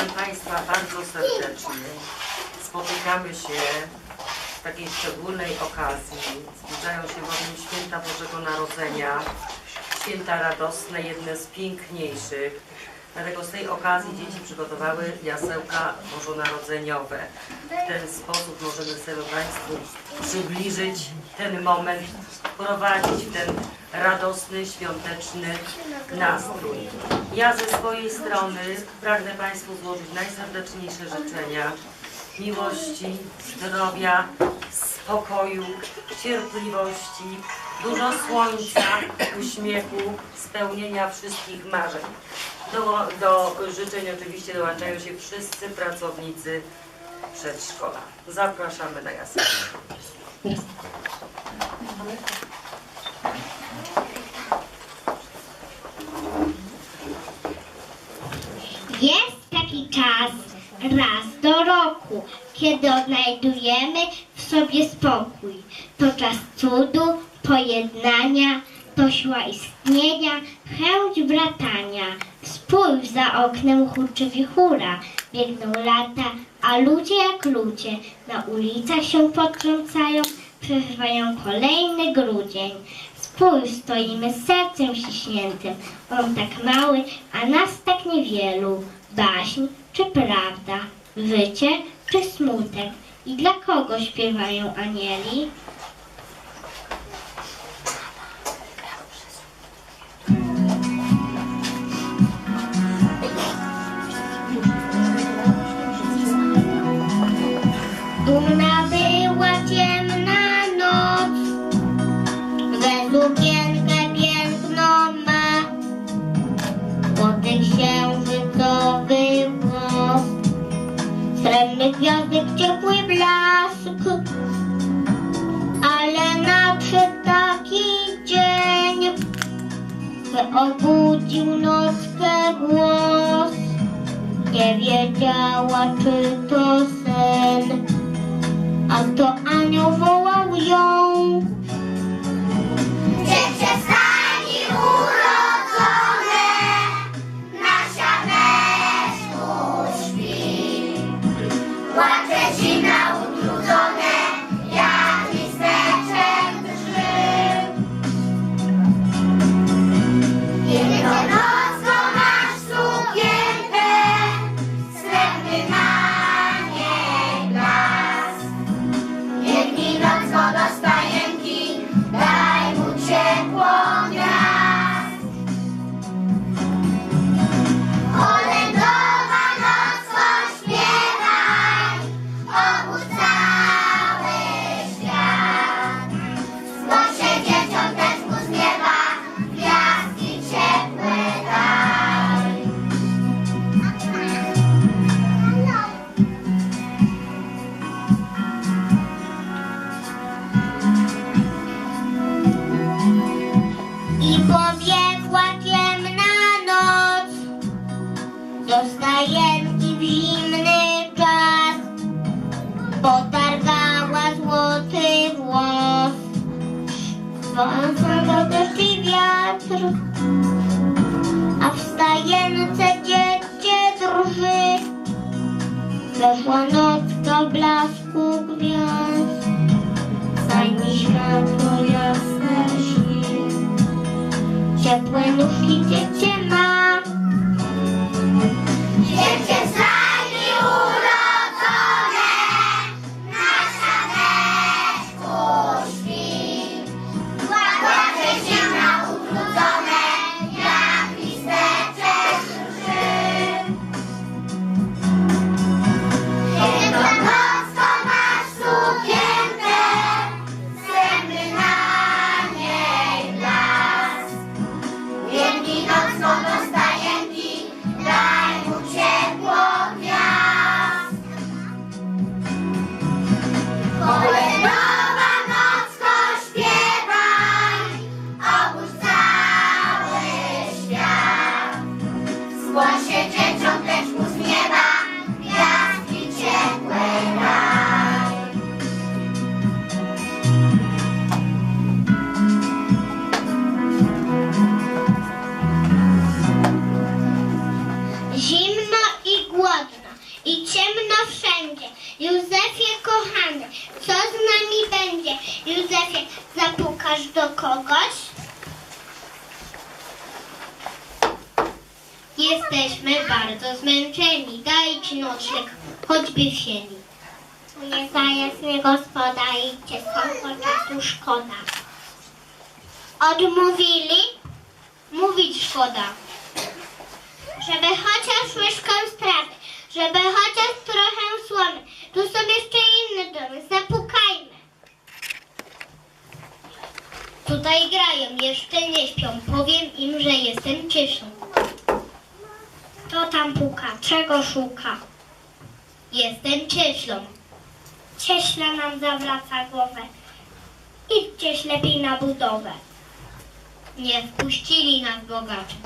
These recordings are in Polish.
Witam Państwa bardzo serdecznie. Spotykamy się w takiej szczególnej okazji. Zbliżają się bowiem święta Bożego Narodzenia, święta radosne, jedne z piękniejszych. Dlatego z tej okazji dzieci przygotowały jasełka bożonarodzeniowe. W ten sposób możemy sobie Państwu przybliżyć ten moment, wprowadzić w ten radosny, świąteczny nastrój. Ja ze swojej strony pragnę Państwu złożyć najserdeczniejsze życzenia miłości, zdrowia, spokoju, cierpliwości, dużo słońca, uśmiechu, spełnienia wszystkich marzeń. Do, do życzeń oczywiście dołączają się wszyscy pracownicy przedszkola. Zapraszamy na jasne. Jest taki czas raz do roku, kiedy odnajdujemy w sobie spokój. To czas cudu, pojednania, to siła istnienia, chęć bratania. Spójrz za oknem huczy wichura, biegną lata, a ludzie jak ludzie na ulicach się potrącają, przeżywają kolejny grudzień. Spójrz, stoimy z sercem ściśniętym, on tak mały, a nas tak niewielu. Baśń czy prawda, życie czy smutek i dla kogo śpiewają anieli? Dumna była ciemna noc, we sukienkę piękną ma, młody księżycowy głos, srebrny gwiazdek ciepły blask, ale nadszedł taki dzień, by obudził nockę głos. Nie wiedziała, czy to sen, a to anioł wołał ją. A w stajence dziecię drży. Weszła noc do blasku gwiazd, zajmij światło jasne śni. Ciepłe nóżki dziecię ma, i ciemno wszędzie. Józefie kochany, co z nami będzie? Józefie, zapukasz do kogoś? Jesteśmy bardzo zmęczeni. Daj ci nocleg, choćby w sieni. Nie zajasny gospoda, idźcie stąd, bo czasu szkoda. Odmówili? Mówić szkoda. Żeby chociaż łyżką strawy, żeby chociaż trochę słomy. Tu są jeszcze inne domy, zapukajmy. Tutaj grają, jeszcze nie śpią. Powiem im, że jestem cieszą. Kto tam puka? Czego szuka? Jestem cieślą. Cieśla nam zawraca głowę. Idźcie lepiej na budowę. Nie wpuścili nas bogacze.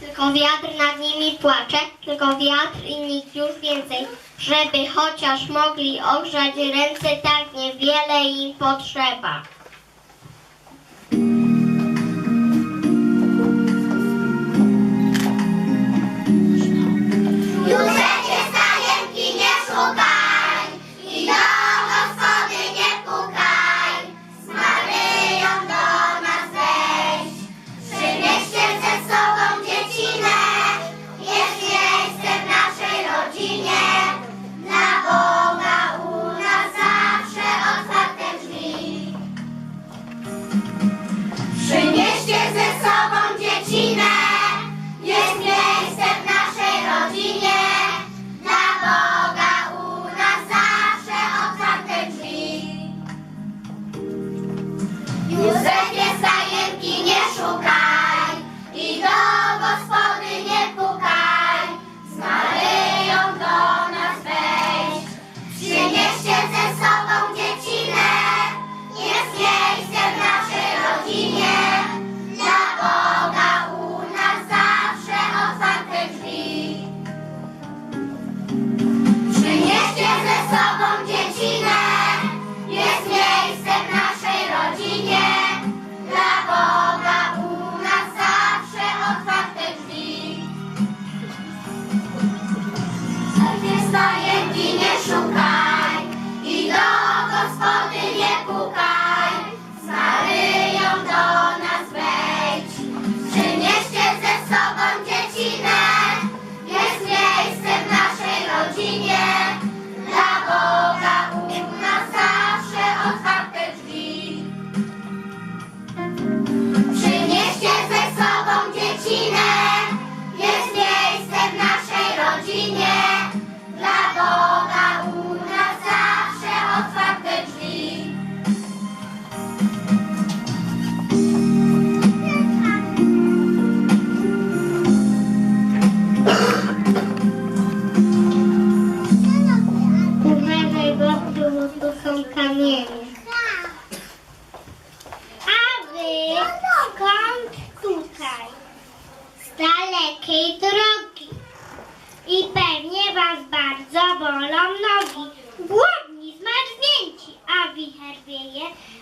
Tylko wiatr nad nimi płacze, tylko wiatr i nikt już więcej. Żeby chociaż mogli ogrzać ręce, tak niewiele im potrzeba.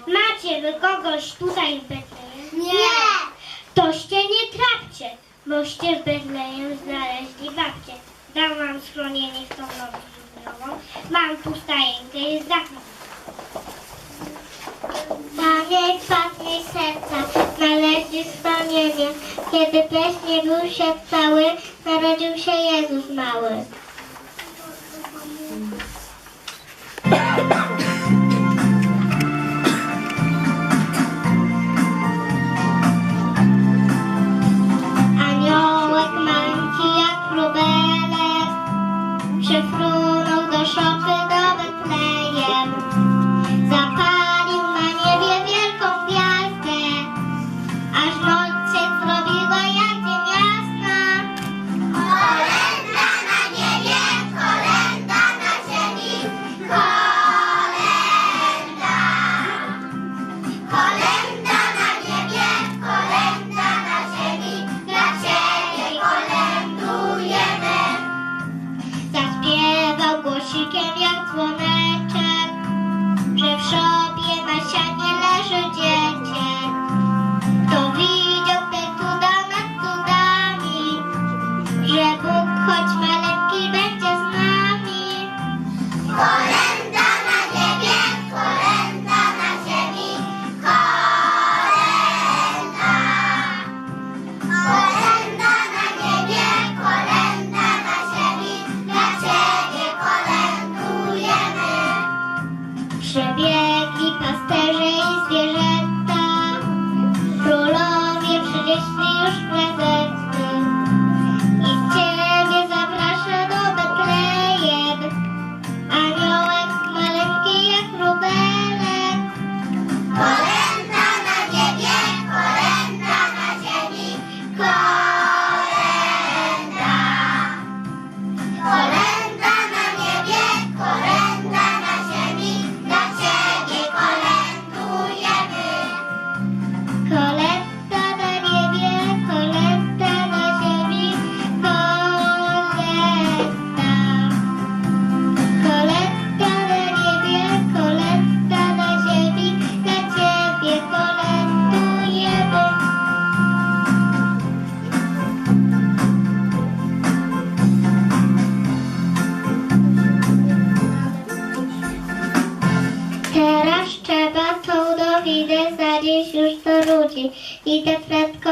Macie wy kogoś tutaj w Betlejem? Nie. Toście nie trapcie, boście w Betlejem znaleźli babcię. Dam wam schronienie w tą noc żywiołową. Mam tu stajenkę, jest dach na Panie, spadnie serca, należy schronienie. Kiedy pleśnie był się cały, narodził się Jezus mały. Betlejem Krishna.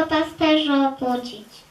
Pasterza obudzić.